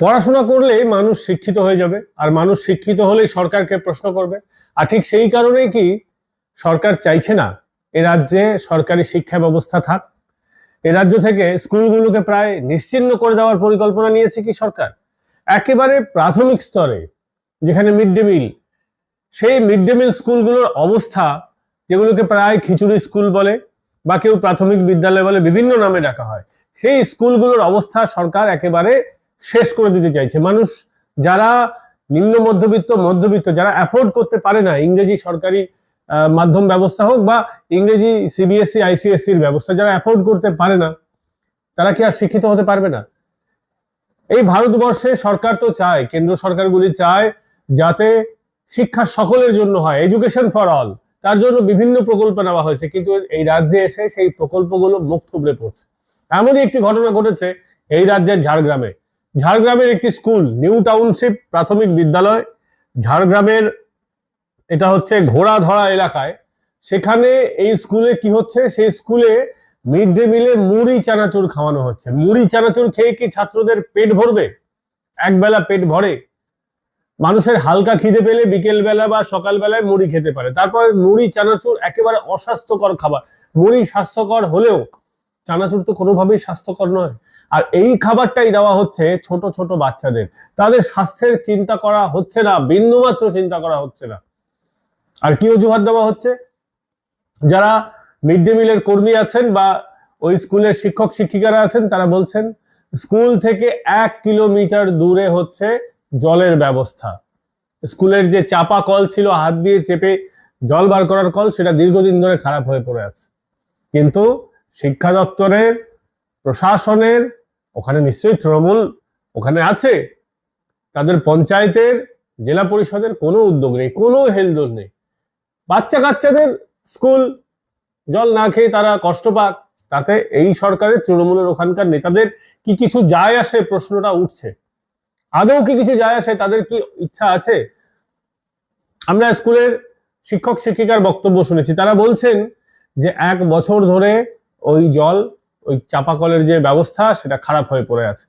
পড়াশোনা করলে মানুষ শিক্ষিত হয়ে যাবে, আর মানুষ শিক্ষিত হলেই সরকারকে প্রশ্ন করবে। আর ঠিক সেই কারণেই কি সরকার চাইছে না, এ রাজ্যে সরকারি শিক্ষা ব্যবস্থা থাক। এ রাজ্য থেকে স্কুলগুলোকে প্রায় নিশ্চিহ্ন করে দেওয়ার পরিকল্পনা নিয়েছে কি সরকার? একেবারে প্রাথমিক স্তরে, যেখানে মিড ডে মিল, সেই মিড ডে মিল স্কুলগুলোর অবস্থা, যেগুলোকে প্রায় খিচুড়ি স্কুল বলে, বা কেউ প্রাথমিক বিদ্যালয় বলে বিভিন্ন নামে ডাকা হয়, সেই স্কুলগুলোর অবস্থা সরকার একেবারে শেষ করে দিতে চাইছে। মানুষ যারা নিম্ন মধ্যবিত্ত মধ্যবিত্ত, যারা অ্যাফোর্ড করতে পারে না, ইংরেজি সরকারি মাধ্যম ব্যবস্থা হোক বা ইংরেজি সিবিএসসি আইসিএসসি এর ব্যবস্থা, যারা অ্যাফোর্ড করতে পারে না, তারা কি আর শিক্ষিত হতে পারবে না? এই ভারতবর্ষে সরকার তো চায়, কেন্দ্র সরকারগুলি চায় যাতে শিক্ষা সকলের জন্য হয় এডুকেশন ফর অল তার জন্য বিভিন্ন প্রকল্প নেওয়া হয়েছে, কিন্তু এই রাজ্যে এসে সেই প্রকল্পগুলো মুখ থুবড়ে পড়ছে। এমনই একটি ঘটনা ঘটেছে এই রাজ্যের ঝাড়গ্রামে। ঝাড়গ্রামের একটি স্কুল, নিউ টাউনশিপ প্রাথমিক বিদ্যালয়। ঝাড়গ্রামের এটা হচ্ছে ঘোড়াধরা এলাকায়। সেখানে এই স্কুলে কি হচ্ছে? সেই স্কুলে মিড ডে মিলে মুড়ি, চানাচুর খাওয়ানো হচ্ছে। মুড়ি, চানাচুর খেয়ে কি ছাত্রদের পেট ভরবে? একবেলা পেট ভরে। মানুষের হালকা খিদে পেলে বিকেল বেলা বা সকাল বেলায় মুড়ি খেতে পারে। তারপর মুড়ি, চানাচুর একেবারে অস্বাস্থ্যকর খাবার। মুড়ি স্বাস্থ্যকর হলেও চানাচুর তো কোনোভাবেই স্বাস্থ্যকর নয়। আর এই খাবারটাই দেওয়া হচ্ছে ছোট ছোট বাচ্চাদের। তাদের স্বাস্থ্যের চিন্তা করা হচ্ছে না, বিন্দুমাত্র চিন্তা করা হচ্ছে না। আর কি অজুহাত দেওয়া হচ্ছে? যারা মিড ডে মিলের কর্মী আছেন বা ওই স্কুলের শিক্ষক, শিক্ষিকারা আছেন, তারা বলছেন, স্কুল থেকে এক কিলোমিটার দূরে হচ্ছে জলের ব্যবস্থা। স্কুলের যে চাপা কল ছিল, হাত দিয়ে চেপে জল বার করার কল, সেটা দীর্ঘদিন ধরে খারাপ হয়ে পড়ে আছে। কিন্তু শিক্ষা দপ্তরের, প্রশাসনের, ওখানে নিশ্চয়ই তৃণমূল ওখানে আছে, তাদের পঞ্চায়েতের, জেলা পরিষদের কোনো উদ্যোগ নেই, কোনো হেলদোল নেই। বাচ্চা কাচ্চাদের স্কুল, জল না খেয়ে তারা কষ্ট পাক, তাতে এই সরকারের, তৃণমূলের ওখানকার নেতাদের কি কিছু যায় আসে প্রশ্নটা উঠছে। আদৌ কি কিছু যায় আসে, তাদের কি ইচ্ছা আছে? আমরা স্কুলের শিক্ষক শিক্ষিকার বক্তব্য শুনেছি, তারা বলছেন যে এক বছর ধরে ওই জল, ওই চাপাকলের যে ব্যবস্থা, সেটা খারাপ হয়ে পড়ে আছে।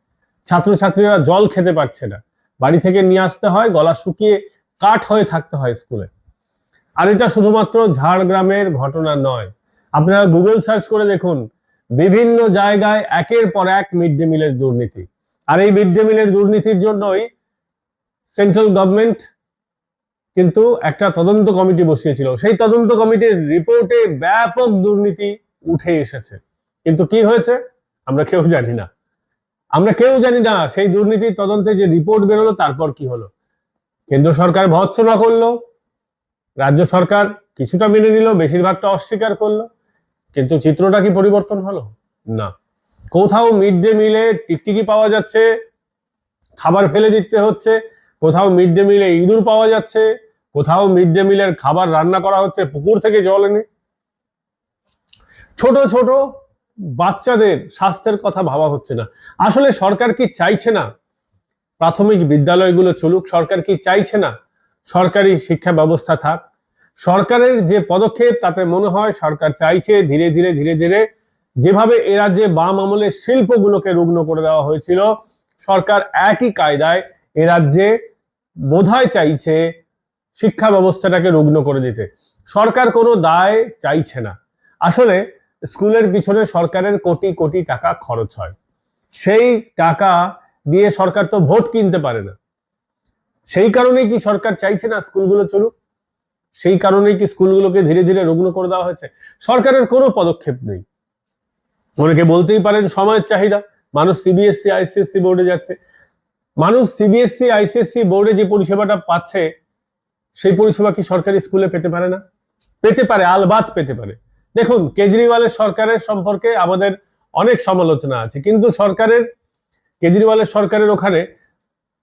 ছাত্রছাত্রীরা জল খেতে পারছে না। বাড়ি থেকে নিয়ে আসতে হয়, গলা শুকিয়ে কাঠ হয়ে থাকতে হয় স্কুলে। আর এটা শুধুমাত্র ঝাড়গ্রামের ঘটনা নয়। আপনারা গুগল সার্চ করে দেখুন, বিভিন্ন জায়গায় একের পর এক মিড ডে মিলের দুর্নীতি। আর এই মিড ডে মিলের দুর্নীতির জন্যই সেন্ট্রাল গভর্নমেন্ট কিন্তু একটা তদন্ত কমিটি বসিয়েছিল। সেই তদন্ত কমিটির রিপোর্টে ব্যাপক দুর্নীতি উঠে এসেছে। কিন্তু কি হয়েছে? আমরা কেউ জানি না। আমরা কেউ জানি না সেই দুর্নীতির তদন্তে যে রিপোর্ট বেরোলো, তারপর কি হলো? কেন্দ্র সরকার ভৎসনা করল, রাজ্য সরকার কিছুটা মেনে নিল, বেশিরভাগটা অস্বীকার করল, কিন্তু চিত্রটা কি পরিবর্তন হলো? না। কোথাও মিড ডে মিলে টিকটিকি পাওয়া যাচ্ছে, খাবার ফেলে দিতে হচ্ছে, কোথাও মিড ডে মিলে ইঁদুর পাওয়া যাচ্ছে, কোথাও মিড ডে মিলের খাবার রান্না করা হচ্ছে, পুকুর থেকে জল এনে। ছোট ছোট বাচ্চাদের স্বাস্থ্যের কথা ভাবা হচ্ছে না। আসলে সরকার কি চাইছে না? প্রাথমিক বিদ্যালয়গুলো চলুক, সরকার কি চাইছে না? সরকারি শিক্ষা ব্যবস্থা থাক। সরকারের যে পদক্ষেপ, তাতে মনে হয় সরকার চাইছে ধীরে ধীরে ধীরে ধীরে যেভাবে এ রাজ্যে বাম আমলের শিল্পগুলোকে রুগ্ন করে দেওয়া হয়েছিল, সরকার একই কায়দায় এ রাজ্যে বোধহয় চাইছে শিক্ষা ব্যবস্থাটাকে রুগ্ন করে দিতে। সরকার কোনো দায় চাইছে না। আসলে স্কুলের পিছনে সরকারের কোটি কোটি টাকা খরচ হয়। সেই টাকা দিয়ে সরকার তো ভোট কিনতে পারে না। সেই কারণেই কি সরকার চাইছে না স্কুলগুলো চলুক? সেই কারণেই কি স্কুলগুলোকে ধীরে ধীরে রুগ্ন করে দেওয়া হয়েছে? সরকারের কোনো পদক্ষেপ নেই। অনেকে বলতেই পারেন সময়ের চাহিদা। মানুষ সিবিএসসি আইসিএসসি বোর্ডে যাচ্ছে। মানুষ সিবিএসসি আইসিএসসি বোর্ডে যে পরিষেবাটা পাচ্ছে, সেই পরিষেবা কি সরকারি স্কুলে পেতে পারে না? পেতে পারে, আলবাত পেতে পারে। দেখুন, কেজরিওয়ালের সরকারের সম্পর্কে আমাদের অনেক সমালোচনা আছে, কিন্তু সরকারের, কেজরিওয়ালের সরকারের ওখানে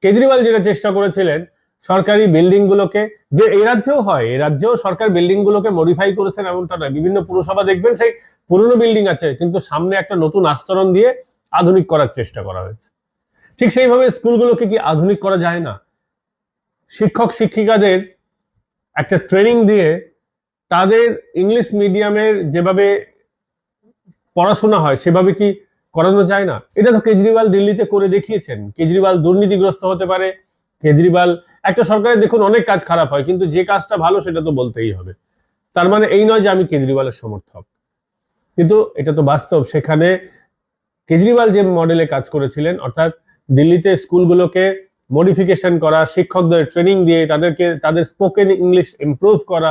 কেজরিওয়াল যেটা চেষ্টা করেছিলেন সরকারি বিল্ডিং গুলোকে যে এই রাজ্যেও হয়, এই রাজ্যেও সরকার বিল্ডিং গুলোকে মডিফাই করেছেন এমনটা নয়। বিভিন্ন পুরসভা দেখবেন সেই পুরনো বিল্ডিং আছে, কিন্তু সামনে একটা নতুন আস্তরণ দিয়ে আধুনিক করার চেষ্টা করা হয়েছে। ঠিক সেইভাবে স্কুলগুলোকে কি আধুনিক করা যায় না? শিক্ষক শিক্ষিকাদের একটা ট্রেনিং দিয়ে তাদের ইংলিশ মিডিয়ামের যেভাবে পড়াশোনা হয়, সেভাবে কি করানো যায় না? এটা তো কেজরিওয়াল দিল্লিতে করে দেখিয়েছেন। কেজরিওয়াল দুর্নীতিগ্রস্ত হতে পারে, কেজরিওয়াল, একটা সরকারের দেখুন অনেক কাজ খারাপ হয়, কিন্তু যে কাজটা ভালো সেটা তো বলতেই হবে। তার মানে এই নয় যে আমি কেজরিওয়ালের সমর্থক। কিন্তু এটা তো বাস্তব, সেখানে কেজরিওয়াল যে মডেলে কাজ করেছিলেন, অর্থাৎ দিল্লিতে স্কুলগুলোকে মডিফিকেশন করা, শিক্ষকদের ট্রেনিং দিয়ে তাদেরকে, তাদের স্পোকেন ইংলিশ ইমপ্রুভ করা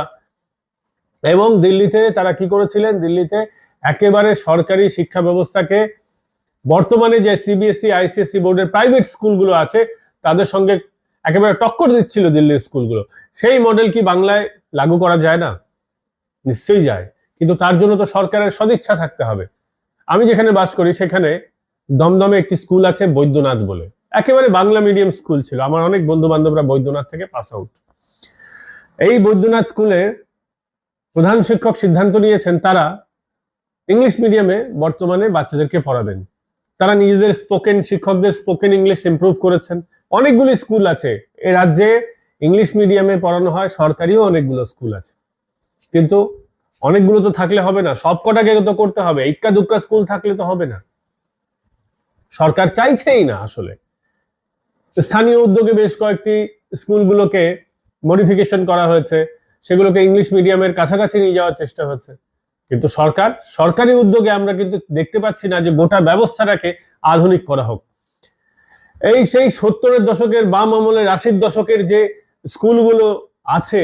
এবং দিল্লিতে তারা কি করেছিলেন? দিল্লিতে একেবারে সরকারি শিক্ষা ব্যবস্থাকে বর্তমানে যে সিবিএসই আইসিএসসি বোর্ডের প্রাইভেট স্কুলগুলো আছে, তাদের সঙ্গে একেবারে টক্কর দিচ্ছিল দিল্লির স্কুলগুলো সেই মডেল কি বাংলায় লাগু করা যায় না? নিশ্চয়ই যায়। কিন্তু তার জন্য তো সরকারের সদিচ্ছা থাকতে হবে। আমি যেখানে বাস করি, সেখানে দমদমে একটি স্কুল আছে বৈদ্যনাথ বলে। একেবারে বাংলা মিডিয়াম স্কুল ছিল। আমার অনেক বন্ধু বান্ধবরা বৈদ্যনাথ থেকে পাস আউট এই বৈদ্যনাথ স্কুলের প্রধান শিক্ষক সিদ্ধান্ত নিয়েছেন, তারা ইংলিশ মিডিয়ামে বর্তমানে বাচ্চাদেরকে পড়াবেন। তারা নিজেদের স্পোকেন শিক্ষকদের স্পোকেন ইংলিশ ইমপ্রুভ করেছেন। অনেকগুলি স্কুল আছে। এ রাজ্যে ইংলিশ মিডিয়ামে পড়ানো হয়, সরকারিও অনেকগুলো স্কুল আছে। কিন্তু অনেকগুলো তো থাকলে হবে না, সব কটাকে তো করতে হবে। ইক্কা দুক্কা স্কুল থাকলে তো হবে না। সরকার চাইছেই না আসলে। স্থানীয় উদ্যোগে বেশ কয়েকটি স্কুলগুলোকে মডিফিকেশন করা হয়েছে। সেগুলোকে ইংলিশ মিডিয়ামের কাছাকাছি নিয়ে যাওয়ার চেষ্টা হচ্ছে। কিন্তু সরকার, সরকারি উদ্যোগে আমরা কিন্তু দেখতে পাচ্ছি না যে গোটা ব্যবস্থাটাকে আধুনিক করা হোক। এই সেই সত্তরের দশকের বাম আমলের আশির দশকের যে স্কুলগুলো আছে,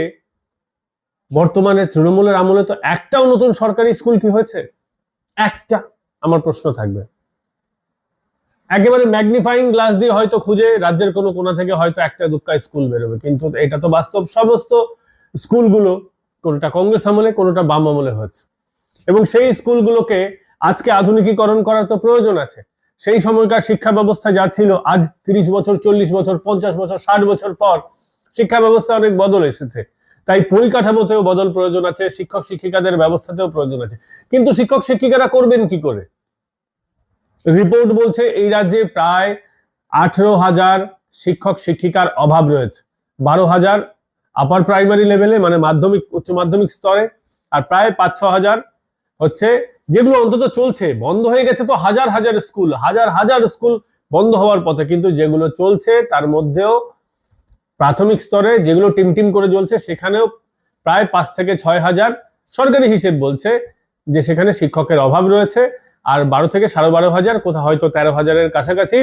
বর্তমানে তৃণমূলের আমলে তো একটাও নতুন সরকারি স্কুল কি হয়েছে? একটা, আমার প্রশ্ন থাকবে। একেবারে ম্যাগনিফাইং গ্লাস দিয়ে হয়তো খুঁজে রাজ্যের কোনো কোনা থেকে হয়তো একটা দুক্কা স্কুল বেরোবে, কিন্তু এটা তো বাস্তব সমস্ত স্কুলগুলো, কোনোটা কংগ্রেস আমলে, কোনোটা বাম আমলে হচ্ছে এবং সেই স্কুলগুলোকে আজকে আধুনিকীকরণ করার তো প্রয়োজন আছে। সেই সময়কার শিক্ষা ব্যবস্থা যা ছিল, আজ তিরিশ বছর, চল্লিশ বছর, পঞ্চাশ বছর, ষাট বছর পর শিক্ষা ব্যবস্থা অনেক বদল এসেছে। তাই পরিকাঠামোতেও বদল প্রয়োজন আছে, শিক্ষক শিক্ষিকাদের ব্যবস্থাতেও প্রয়োজন আছে। কিন্তু শিক্ষক শিক্ষিকারা করবেন কি করে? রিপোর্ট বলছে এই রাজ্যে প্রায় আঠেরো হাজার শিক্ষক শিক্ষিকার অভাব রয়েছে। বারো হাজার আপার প্রাইমারি লেভেলে মানে মাধ্যমিক, উচ্চ মাধ্যমিক স্তরে, আর প্রায় পাঁচ, ছ হাজার হচ্ছে, যেগুলো অন্তত চলছে, বন্ধ হয়ে গেছে তো হাজার হাজার স্কুল, হাজার হাজার স্কুল বন্ধ হওয়ার পথে, কিন্তু যেগুলো চলছে, তার মধ্যেও প্রাথমিক স্তরে যেগুলো টিম টিম করে চলছে সেখানেও প্রায় পাঁচ থেকে ছয় হাজার সরকারি হিসেব বলছে যে সেখানে শিক্ষকের অভাব রয়েছে, আর বারো থেকে সাড়ে বারো হাজার, কোথাও হয়তো তেরো হাজারের কাছাকাছি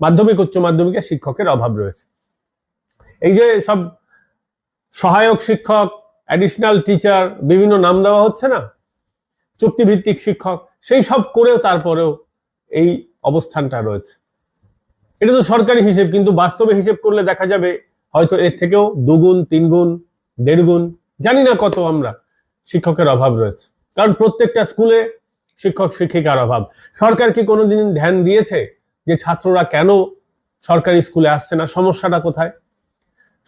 মাধ্যমিক, উচ্চ মাধ্যমিকে শিক্ষকের অভাব রয়েছে। এই যে সব সহায়ক শিক্ষক অ্যাডিশনাল টিচার বিভিন্ন নাম দেওয়া হচ্ছে না? চুক্তিভিত্তিক শিক্ষক, সেই সব করেও তারপরেও এই অবস্থানটা রয়েছে। এটা তো সরকারি হিসেব, কিন্তু বাস্তবে হিসেব করলে দেখা যাবে, হয়তো এর থেকেও দুগুণ তিন গুণ দেড় গুণ জানি না কত আমরা, শিক্ষকের অভাব রয়েছে। কারণ প্রত্যেকটা স্কুলে শিক্ষক, শিক্ষিকার অভাব। সরকার কি কোনোদিন ধ্যান দিয়েছে যে ছাত্ররা কেন সরকারি স্কুলে আসছে না? সমস্যাটা কোথায়?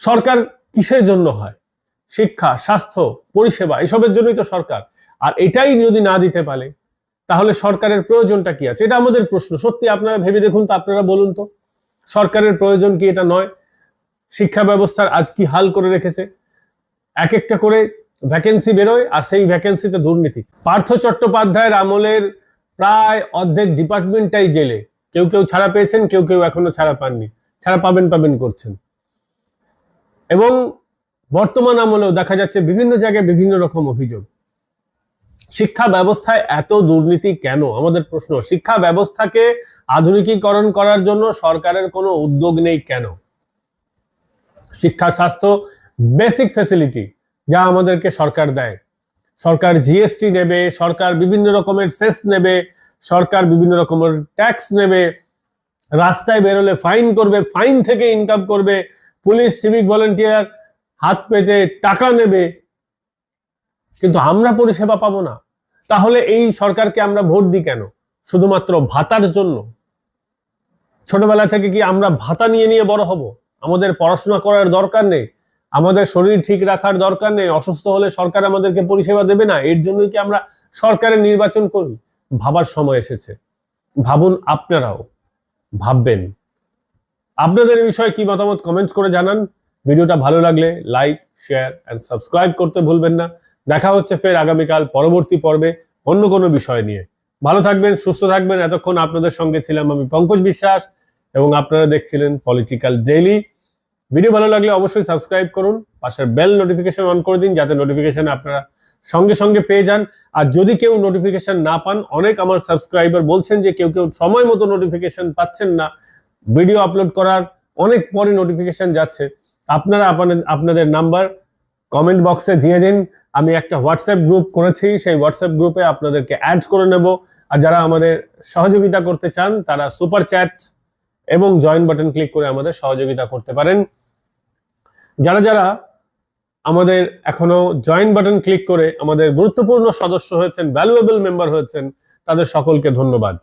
সরকার কিসের জন্য হয়? শিক্ষা, স্বাস্থ্য, পরিষেবা, এসবের জন্যই তো সরকার। আর এটাই যদি না দিতে পারে, তাহলে সরকারের প্রয়োজনটা কি আছে? এটা আমাদের প্রশ্ন। সত্যি আপনারা ভেবে দেখুন তো, আপনারা বলুন তো। সরকারের প্রয়োজন কি এটা নয়? শিক্ষা ব্যবস্থার আজ কি হাল করে রেখেছে? এক একটা করে ভ্যাকেন্সি বেরোয় আর সেই ভ্যাকেন্সিতে দুর্নীতি। পার্থ চট্টোপাধ্যায়ের আমলের প্রায় অর্ধেক ডিপার্টমেন্টটাই জেলে। কেউ কেউ ছাড়া পেয়েছেন, কেউ কেউ এখনও ছাড়া পাননি। ছাড়া পাবেন পাবেন করছেন। এবং বর্তমান আমলেও দেখা যাচ্ছে বিভিন্ন জায়গায় বিভিন্ন রকম অভিযোগ। শিক্ষা ব্যবস্থায় এত দুর্নীতি কেন? আমাদের প্রশ্ন, শিক্ষা ব্যবস্থাকে আধুনিকীকরণ করার জন্য সরকারের কোনো উদ্যোগ নেই কেন? শিক্ষা, স্বাস্থ্য, বেসিক ফ্যাসিলিটি যা আমাদেরকে সরকার দেয়। সরকার জিএসটি নেবে, সরকার বিভিন্ন রকমের সেস নেবে, সরকার বিভিন্ন রকমের ট্যাক্স নেবে, রাস্তায় বেরোলে ফাইন করবে, ফাইন থেকে ইনকাম করবে পুলিশ সিভিক ভলেন্টিয়ার হাত পেতে টাকা নেবে, কিন্তু আমরা পরিষেবা পাবো না। তাহলে এই সরকারকে আমরা ভোট দিই কেন? শুধুমাত্র ভাতার জন্য। ছোটবেলা থেকে কি আমরা ভাতা নিয়ে নিয়ে বড় হব? আমাদের পড়াশোনা করার দরকার নেই, আমাদের শরীর ঠিক রাখার দরকার নেই, অসুস্থ হলে সরকার আমাদেরকে পরিষেবা দেবে না, এর জন্যই কি আমরা সরকারের নির্বাচন করি? ভাবার সময় এসেছে। ভাবুন আপনারাও, ভাববেন। আপনাদের বিষয়ে কি মতামত কমেন্টস করে জানান। ভিডিওটা ভালো লাগলে লাইক শেয়ার অ্যান্ড সাবস্ক্রাইব করতে ভুলবেন না। দেখা হচ্ছে ফের আগামীকাল পরবর্তী পর্বে অন্য কোনো বিষয় নিয়ে। ভালো থাকবেন, সুস্থ থাকবেন। এতক্ষণ আপনাদের সঙ্গে ছিলাম আমি পঙ্কজ বিশ্বাস এবং আপনারা দেখছিলেন পলিটিক্যাল ডেইলি ভিডিও ভালো লাগলে অবশ্যই সাবস্ক্রাইব করুন, পাশের বেল নোটিফিকেশন অন করে দিন, যাতে নোটিফিকেশন আপনারা সঙ্গে সঙ্গে পেয়ে যান। আর যদি কেউ নোটিফিকেশন না পান, অনেক আমার সাবস্ক্রাইবার বলছেন যে কেউ কেউ সময় মতো নোটিফিকেশন পাচ্ছেন না। ভিডিও আপলোড করার অনেক পরে নোটিফিকেশন যাচ্ছে। আপনারা আপনাদের নাম্বার কমেন্ট বক্সে দিয়ে দিন। আমি একটা হোয়াটসঅ্যাপ গ্রুপ করেছি, সেই হোয়াটসঅ্যাপ গ্রুপে আপনাদেরকে অ্যাড করে নেব। আর যারা আমাদের সহযোগিতা করতে চান, তারা সুপার চ্যাট এবং জয়েন বাটন ক্লিক করে আমাদের সহযোগিতা করতে পারেন। যারা যারা আমাদের এখনও জয়েন বাটন ক্লিক করে আমাদের গুরুত্বপূর্ণ সদস্য হয়েছেন ভ্যালুয়েবল মেম্বার হয়েছেন, তাদের সকলকে ধন্যবাদ।